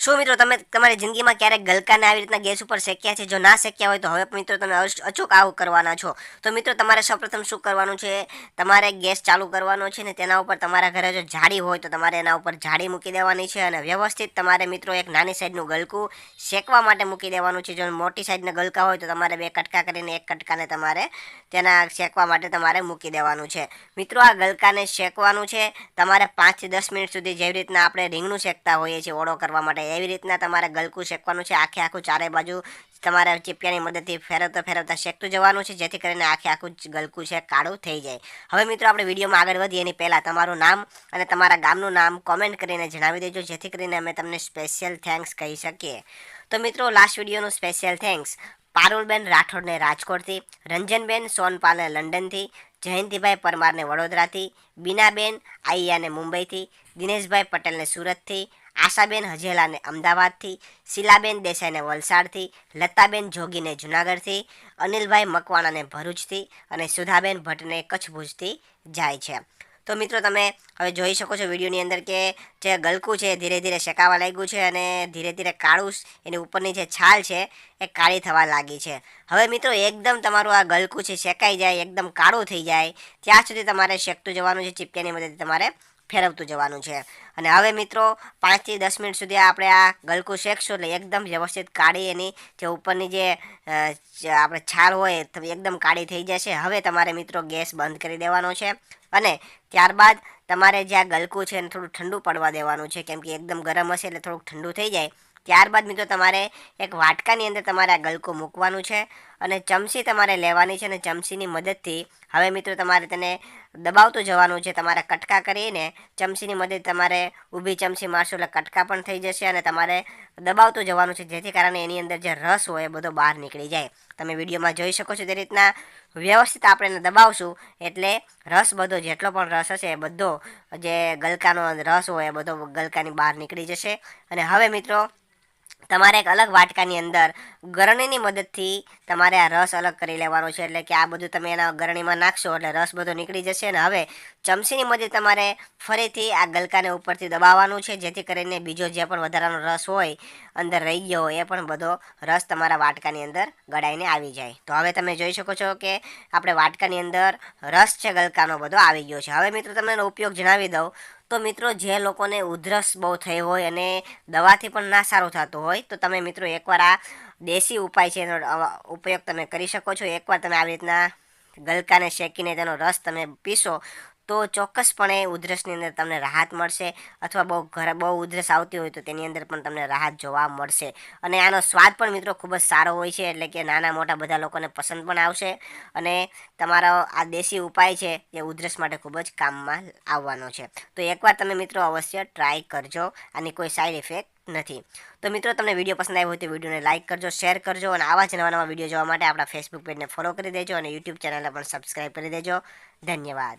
શું મિત્રો, તમે તમારી જિંદગીમાં ક્યારેક ગલકાને આવી રીતના ગેસ ઉપર શેક્યા છે? જો ના શેક્યા હોય તો હવે મિત્રો તમે અચૂક આવું કરવાના છો. તો મિત્રો, તમારે સૌપ્રથમ શું કરવાનું છે? તમારે ગેસ ચાલુ કરવાનો છે ને તેના ઉપર તમારા ઘરે જો જાળી હોય તો તમારે એના ઉપર જાળી મૂકી દેવાની છે અને વ્યવસ્થિત તમારે મિત્રો એક નાની સાઈડનું ગલકું શેકવા માટે મૂકી દેવાનું છે. જો મોટી સાઈડના ગલકા હોય તો તમારે બે કટકા કરીને એક કટકાને તમારે તેના શેકવા માટે તમારે મૂકી દેવાનું છે. મિત્રો, આ ગલકાને શેકવાનું છે. તમારે પાંચથી દસ મિનિટ સુધી જેવી રીતના આપણે રીંગણું શેકતા હોઈએ છીએ ઓળો કરવા માટે એવી રીતના તમારે ગલકું શેકવાનું છે? આખે આખું ચારે બાજુ તમારે ચીપિયાની મદદથી ફેરવતા ફેરવતા શેકતું જવાનું છે, જેથી કરીને આખે આખું ગલકું છે, કાળું થઈ જાય. હવે મિત્રો આપણે વિડીયોમાં આગળ વધીએ એની પહેલાં તમારું નામ અને તમારા ગામનું નામ કોમેન્ટ કરીને જણાવી દેજો, જેથી કરીને અમે તમને સ્પેશિયલ થેન્ક્સ કહી શકીએ. તો મિત્રો લાસ્ટ વિડીયોનું સ્પેશિયલ થેન્ક્સ પારુલબેન રાઠોડને રાજકોટથી, રંજનબેન સોનપાલને લંડનથી, જયંતિભાઈ પરમારને વડોદરાથી, બીનાબેન આઈયાને મુંબઈથી, દિનેશભાઈ પટેલને સુરતથી આશાબેન હજેલાને અમદાવાદથી, શીલાબેન દેસાઈને વલસાડથી, લતાબેન જોગીને જુનાગઢથી, અનિલભાઈ મકવાણાને ભરૂચથી અને સુધાબેન ભટ્ટને કચ્છ ભુજથી જાય છે. તો મિત્રો તમે હવે જોઈ શકો છો વિડીયોની અંદર કે જે ગલકું છે ધીરે ધીરે શેકાવા લાગ્યું છે અને ધીરે ધીરે કાળું એની ઉપરની જે છાલ છે એ કાળી થવા લાગી છે. હવે મિત્રો એકદમ તમારું આ ગલકું છે, શેકાઈ જાય, એકદમ કાળું થઈ જાય, ત્યાં સુધી તમારે શેકતું જવાનું છે ચીપક્યાની મદદથી તમારે ફેરવતું જવાનું છે. અને હવે મિત્રો, પાંચથી દસ મિનિટ સુધી આપણે આ ગલકું શેકશું એટલે એકદમ વ્યવસ્થિત કાળી એની જે ઉપરની જે આપણે છાલ હોય એકદમ કાળી થઈ જશે. હવે તમારે મિત્રો ગેસ બંધ કરી દેવાનો છે. અને ત્યારબાદ તમારે જે આ ગલકું છે એને થોડું ઠંડુ પડવા દેવાનું છે, કેમ કે એકદમ ગરમ હશે એટલે થોડુંક ઠંડુ થઈ જાય. ત્યારબાદ મિત્રો તમારે એક વાટકાની અંદર તમારે આ ગલકું મૂકવાનું છે. અને ચમચી તમારે લેવાની છે અને ચમચીની મદદથી હવે મિત્રો તમારે તેને દબાવતું જવાનું છે, તમારે કટકા કરીને ચમચીની મદદ તમારે ઊભી ચમચી મારશો એટલે કટકા પણ થઈ જશે અને તમારે દબાવતું જવાનું છે, જેથી કારણે એની અંદર જે રસ હોય એ બધો બહાર નીકળી જાય. તમે વિડીયોમાં જોઈ શકો છો તે રીતના વ્યવસ્થિત આપણે એને દબાવશું એટલે રસ બધો, જેટલો પણ રસ હશે એ બધો જે ગલકાનો રસ હોય એ બધો ગલકાની બહાર નીકળી જશે. અને હવે મિત્રો તમારે એક અલગ વાટકાની અંદર ગરણીની મદદથી તમારે આ રસ અલગ કરી લેવાનો છે. એટલે કે આ બધું તમે એના ગરણીમાં નાખશો એટલે રસ બધો નીકળી જશે અને હવે ચમચીની મદદ તમારે ફરીથી આ ગલકાને ઉપરથી દબાવવાનું છે, જેથી કરીને બીજો જે પણ વધારાનો રસ હોય, અંદર રહી ગયો હોય, એ પણ બધો રસ તમારા વાટકાની અંદર ગળાઈને આવી જાય. તો હવે તમે જોઈ શકો છો કે આપણે વાટકાની અંદર રસ છે, ગલકાનો બધો આવી ગયો છે. હવે મિત્રો તમને ઉપયોગ જણાવી દઉં. તો મિત્રો, જે લોકોને ઉધરસ બહુ થઈ હોય અને દવાથી પણ ના સારું થતું હોય, તો તમે મિત્રો એકવાર આ દેશી ઉપાય છે એનો ઉપયોગ તમે કરી શકો છો. એકવાર તમે આવી રીતના ગલકાને શેકીને તેનો રસ તમે પીશો તો ચોક્કસપણે ઉધરસની અંદર તમને રાહત મળશે અથવા બહુ ઘરે, બહુ ઉધરસ આવતી હોય તો તેની અંદર પણ તમને રાહત જોવા મળશે. અને આનો સ્વાદ પણ મિત્રો ખૂબ જ સારો હોય છે, એટલે કે નાના મોટા બધા લોકોને પસંદ પણ આવશે. અને તમારો આ દેશી ઉપાય છે એ ઉધરસ માટે ખૂબ જ કામમાં આવવાનો છે. તો એકવાર તમે મિત્રો અવશ્ય ટ્રાય કરજો, આની કોઈ સાઈડ ઇફેક્ટ નથી. તો મિત્રો તમને વીડિયો પસંદ આવ્યો હોય તો વિડીયોને લાઇક કરજો, શેર કરજો, અને આવા જ નવા નવા વીડિયો જોવા માટે આપણા ફેસબુક પેજને ફોલો કરી દેજો અને યુટ્યુબ ચેનલને પણ સબસ્ક્રાઈબ કરી દેજો. ધન્યવાદ.